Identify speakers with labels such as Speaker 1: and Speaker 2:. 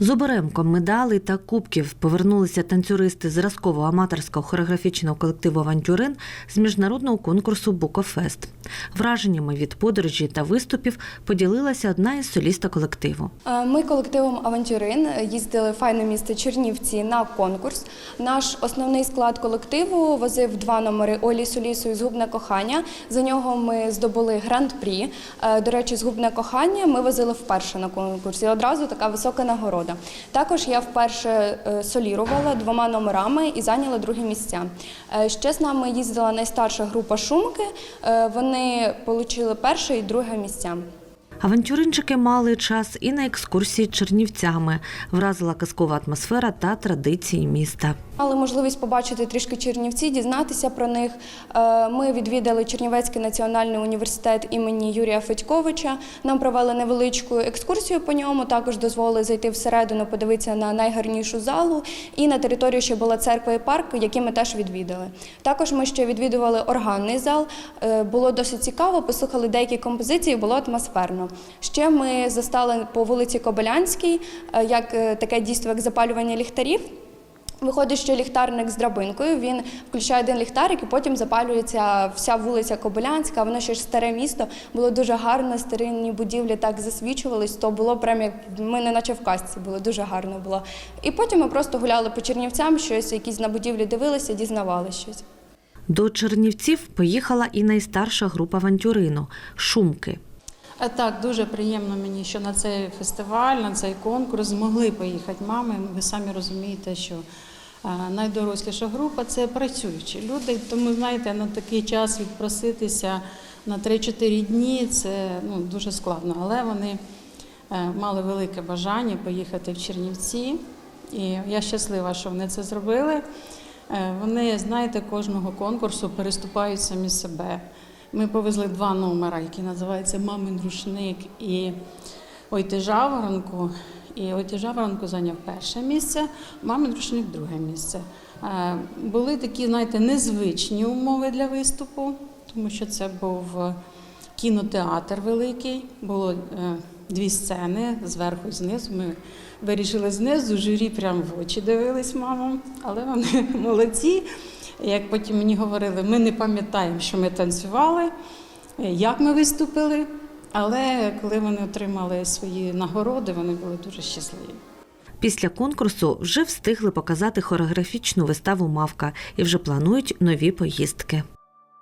Speaker 1: З оберемком медалей та кубків повернулися танцюристи зразкового аматорського хореографічного колективу Авантюрин з міжнародного конкурсу Букофест. Враженнями від подорожі та виступів поділилася одна із соліста колективу.
Speaker 2: Е, Ми колективом Авантюрин їздили в файне місто Чернівці на конкурс. Наш основний склад колективу возив два номери Олі Солісу і Згубне кохання. За нього ми здобули гранд-прі. Е, До речі, згубне кохання ми возили вперше на конкурсі. Одразу така висока нагорода. Також я вперше е, солірувала двома номерами і зайняла друге місця. Е, Ще з нами їздила найстарша група Шумки. Е, Вони отримали перше і друге місця.
Speaker 1: Авантюринчики мали час і на екскурсії Чернівцями. Вразила казкова атмосфера та традиції міста.
Speaker 2: Мали можливість побачити трішки Чернівці, дізнатися про них. Е, Ми відвідали Чернівецький національний університет імені Юрія Федьковича. Нам провели невеличку екскурсію по ньому. Також дозволили зайти всередину, подивитися на найгарнішу залу. І на території ще була церква і парк, які ми теж відвідали. Також ми ще відвідували органний зал. Е, Було досить цікаво, послухали деякі композиції, було атмосферно. Ще ми застали по вулиці Кобилянській, е, як е, таке дійство, як запалювання ліхтарів. Виходить, що ліхтарник з драбинкою. Він включає один ліхтарик і потім запалюється вся вулиця Кобилянська. Воно ще ж старе місто. Було дуже гарно, старинні будівлі так засвічувались. То було прям як ми не наче в казці, було дуже гарно було. І потім ми просто гуляли по Чернівцям, щось якісь на будівлі дивилися, дізнавалися щось.
Speaker 1: До Чернівців поїхала і найстарша група авантюрину Шумки.
Speaker 3: Так, дуже приємно мені, що на цей фестиваль, на цей конкурс змогли поїхати мами. Ви самі розумієте, що е, найдоросліша група це працюючі люди. Тому знаєте, на такий час відпроситися на 3-4 дні це ну, дуже складно. Але вони е, мали велике бажання поїхати в Чернівці. І я щаслива, що вони це зробили. Е, Вони, знаєте, кожного конкурсу переступають самі себе. Ми повезли два номера, які називаються Мамин рушник і Ой ти жаворонку. І Ой жаворонку зайняв перше місце, Мамин рушник друге місце. Е, Були такі, знаєте, незвичні умови для виступу, тому що це був кінотеатр великий, було е, дві сцени зверху і знизу. Ми вирішили знизу, журі прямо в очі дивились мамам, але вони молодці. Як потім мені говорили, ми не пам'ятаємо, що ми танцювали, як ми виступили. Але коли вони отримали свої нагороди, вони були дуже щасливі.
Speaker 1: Після конкурсу вже встигли показати хореографічну виставу Мавка і вже планують нові поїздки.